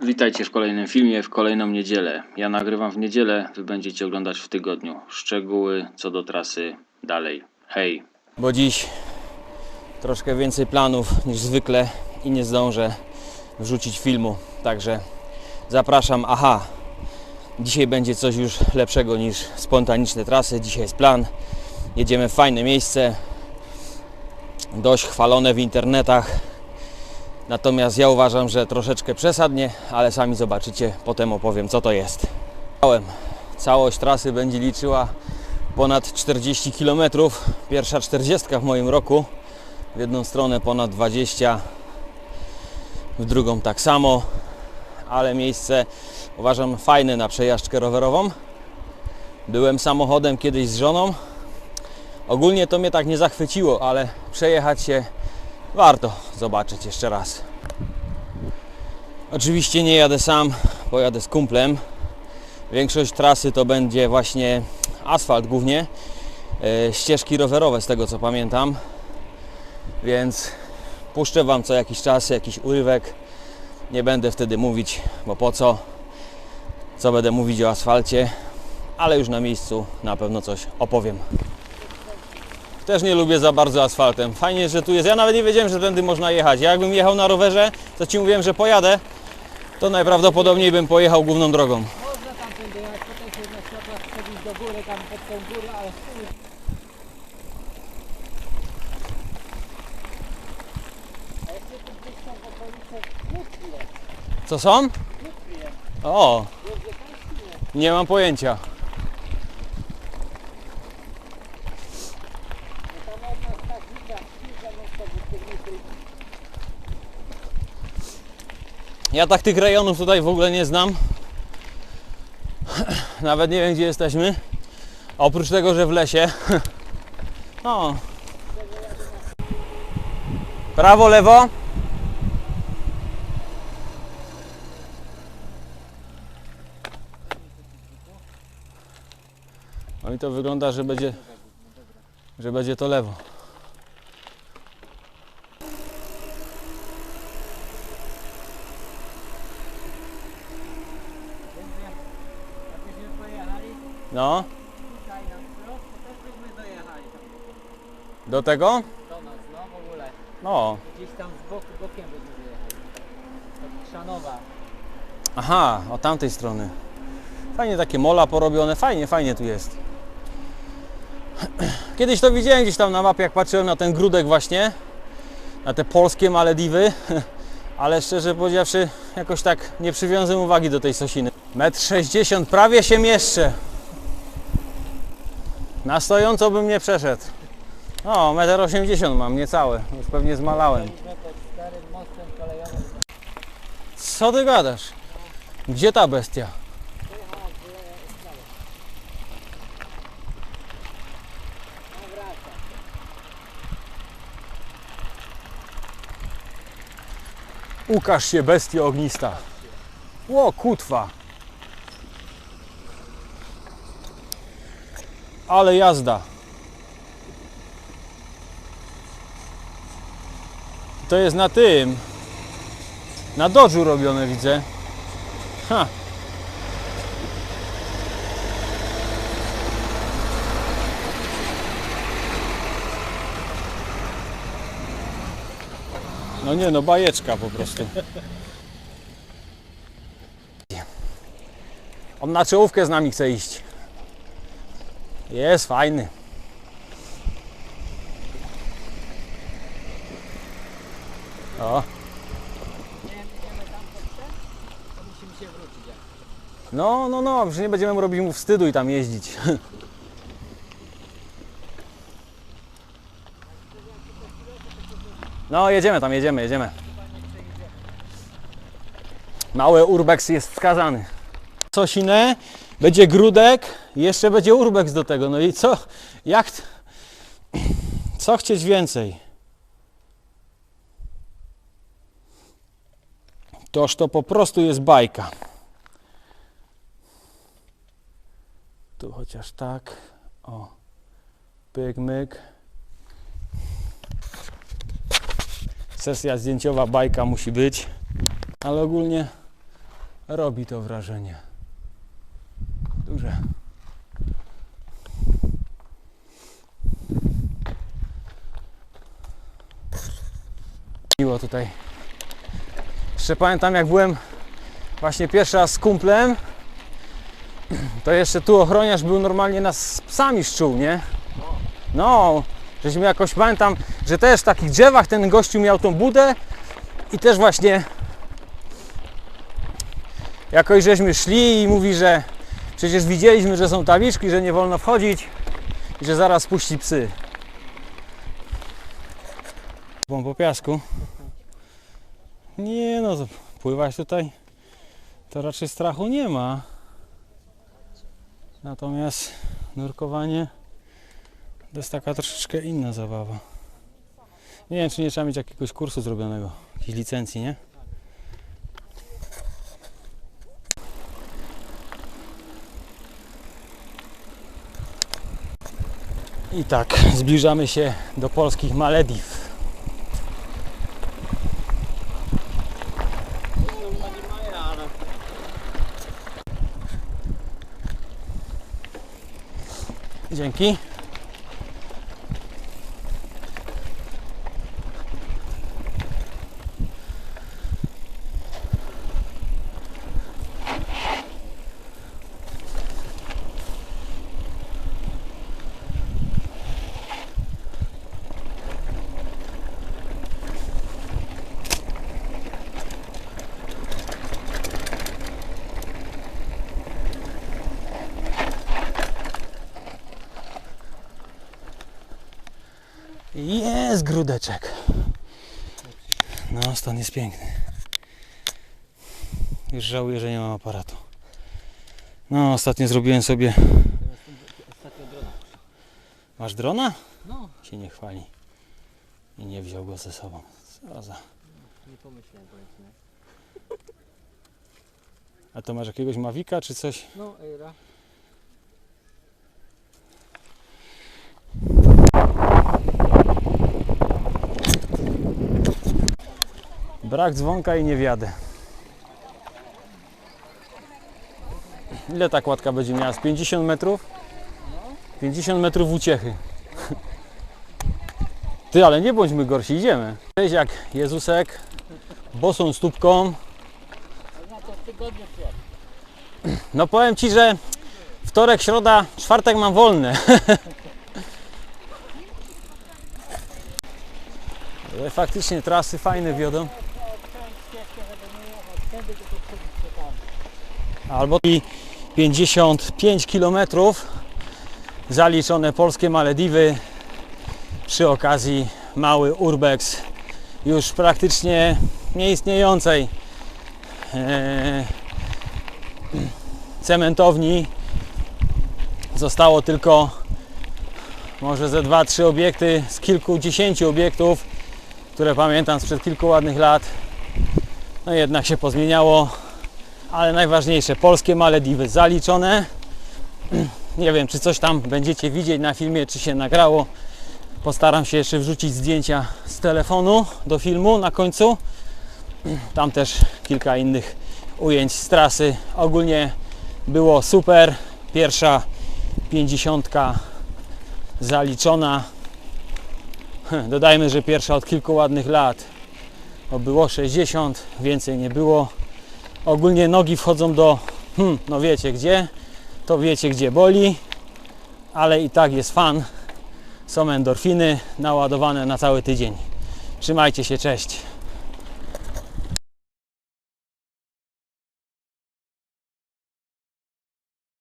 Witajcie w kolejnym filmie, w kolejną niedzielę. Ja nagrywam w niedzielę, wy będziecie oglądać w tygodniu. Szczegóły co do trasy dalej. Hej! bo dziś troszkę więcej planów niż zwykle i nie zdążę wrzucić filmu. Także zapraszam. Aha, dzisiaj będzie coś już lepszego niż spontaniczne trasy. Dzisiaj jest plan. Jedziemy w fajne miejsce, dość chwalone w internetach. Natomiast ja uważam, że troszeczkę przesadnie, ale sami zobaczycie, potem opowiem co to jest. Całość trasy będzie liczyła ponad 40 km. Pierwsza 40 w moim roku. W jedną stronę ponad 20, w drugą tak samo, ale miejsce uważam fajne na przejażdżkę rowerową. Byłem samochodem kiedyś z żoną. Ogólnie to mnie tak nie zachwyciło, ale przejechać się warto zobaczyć jeszcze raz. Oczywiście nie jadę sam, pojadę z kumplem. Większość trasy to będzie właśnie asfalt głównie, e, ścieżki rowerowe z tego co pamiętam. Więc puszczę Wam co jakiś czas jakiś urywek. Nie będę wtedy mówić, bo po co, co będę mówić o asfalcie, ale już na miejscu na pewno coś opowiem. Też nie lubię za bardzo asfaltem. Fajnie, że tu jest. Ja nawet nie wiedziałem, że tędy można jechać. Ja jakbym jechał na rowerze, to Ci mówiłem, że pojadę, to najprawdopodobniej bym pojechał główną drogą. Można tam tędy jechać, potem się na światłach przebić do góry, tam pod tą górę, ale Co są? O, nie mam pojęcia. No tam od nas tak widać, kilka non-stop wyciągnięty. Ja tak tych rejonów tutaj w ogóle nie znam. Nawet nie wiem gdzie jesteśmy. Oprócz tego, że w lesie. O. Prawo, lewo. No i to wygląda, że będzie, że będzie to lewo. Jakbyśmy pojechali No, tutaj na wprost, to też byśmy dojechali tam do tego? do nas, no w ogóle. No. Gdzieś tam z boku, bokiem byśmy dojechali. Od Chrzanowa. Aha, od tamtej strony. Fajnie takie mola porobione, fajnie, fajnie tu jest. Kiedyś to widziałem gdzieś tam na mapie, jak patrzyłem na ten grudek właśnie, na te polskie Malediwy, ale szczerze powiedziawszy, jakoś tak nie przywiązałem uwagi do tej sosiny. Metr 60, prawie się mieszczę. Na stojąco bym nie przeszedł. O, metr 80 mam, niecałe, już pewnie zmalałem. Co ty gadasz? Gdzie ta bestia? Ukaż się, bestio ognista. Ło, kutwa. Ale jazda. To jest na tym. Na dodżu robione widzę. Ha. No nie, no bajeczka po prostu. On na czołówkę z nami chce iść. Jest fajny. O, no, no, no, że nie będziemy robić mu wstydu i tam jeździć. No, jedziemy tam, jedziemy, jedziemy. Mały urbex jest wskazany. Coś inne, będzie grudek jeszcze będzie urbex do tego. No i co, jak, co chcieć więcej? Toż to po prostu jest bajka. Tu chociaż tak. O. Pyk, myk. Sesja zdjęciowa bajka musi być. Ale ogólnie Robi to wrażenie. Miło tutaj. Jeszcze pamiętam jak byłem właśnie pierwszy raz z kumplem, to jeszcze tu ochroniarz był normalnie nas z psami szczuł, nie? No, żeśmy jakoś pamiętam, że też w takich drzewach ten gościu miał tą budę i też właśnie jakoś żeśmy szli i mówi, że przecież widzieliśmy, że są tabliczki, że nie wolno wchodzić i że zaraz puści psy. Błą po piasku. Nie no, pływać tutaj to raczej strachu nie ma. Natomiast nurkowanie to jest taka troszeczkę inna zabawa. Nie wiem, czy nie trzeba mieć jakiegoś kursu zrobionego, jakiejś licencji, nie? I tak, zbliżamy się do polskich Malediw. Dzięki. Jest grudeczek. No, stan jest piękny. Już żałuję, że nie mam aparatu. No, ostatnio zrobiłem sobie. Ostatnio drona. Masz drona? No, Się nie chwali. I nie wziął go ze sobą. Co za. nie pomyślałem, nie? A to masz jakiegoś Mavika czy coś? No, Eira. Brak dzwonka i nie wiadę. Ile ta kładka będzie miała? Z 50 metrów? 50 metrów uciechy. Ty, ale nie bądźmy gorsi, idziemy. Cześć jak Jezusek, bosą stópką. No powiem Ci, że wtorek, środa, czwartek mam wolne. Ale faktycznie trasy fajne wiodą. Odkręć ścieżkę, żeby nie jechać. Tędy to tu przebić tam. Albo i 55 km zaliczone polskie Malediwy. Przy okazji mały urbex już praktycznie nieistniejącej e, cementowni. Zostało tylko może ze 2-3 obiekty z kilkudziesięciu obiektów które pamiętam sprzed kilku ładnych lat. No jednak się pozmieniało ale najważniejsze, polskie Malediwy zaliczone. Nie wiem, czy coś tam będziecie widzieć na filmie, czy się nagrało. Postaram się jeszcze wrzucić zdjęcia z telefonu do filmu na końcu. Tam też kilka innych ujęć z trasy. Ogólnie było super. Pierwsza pięćdziesiątka zaliczona. Dodajmy, że pierwsza od kilku ładnych lat. Bo było 60, więcej nie było ogólnie nogi wchodzą do, hmm, no wiecie gdzie, to wiecie gdzie boli, ale i tak jest fan. Są endorfiny naładowane na cały tydzień. Trzymajcie się, cześć.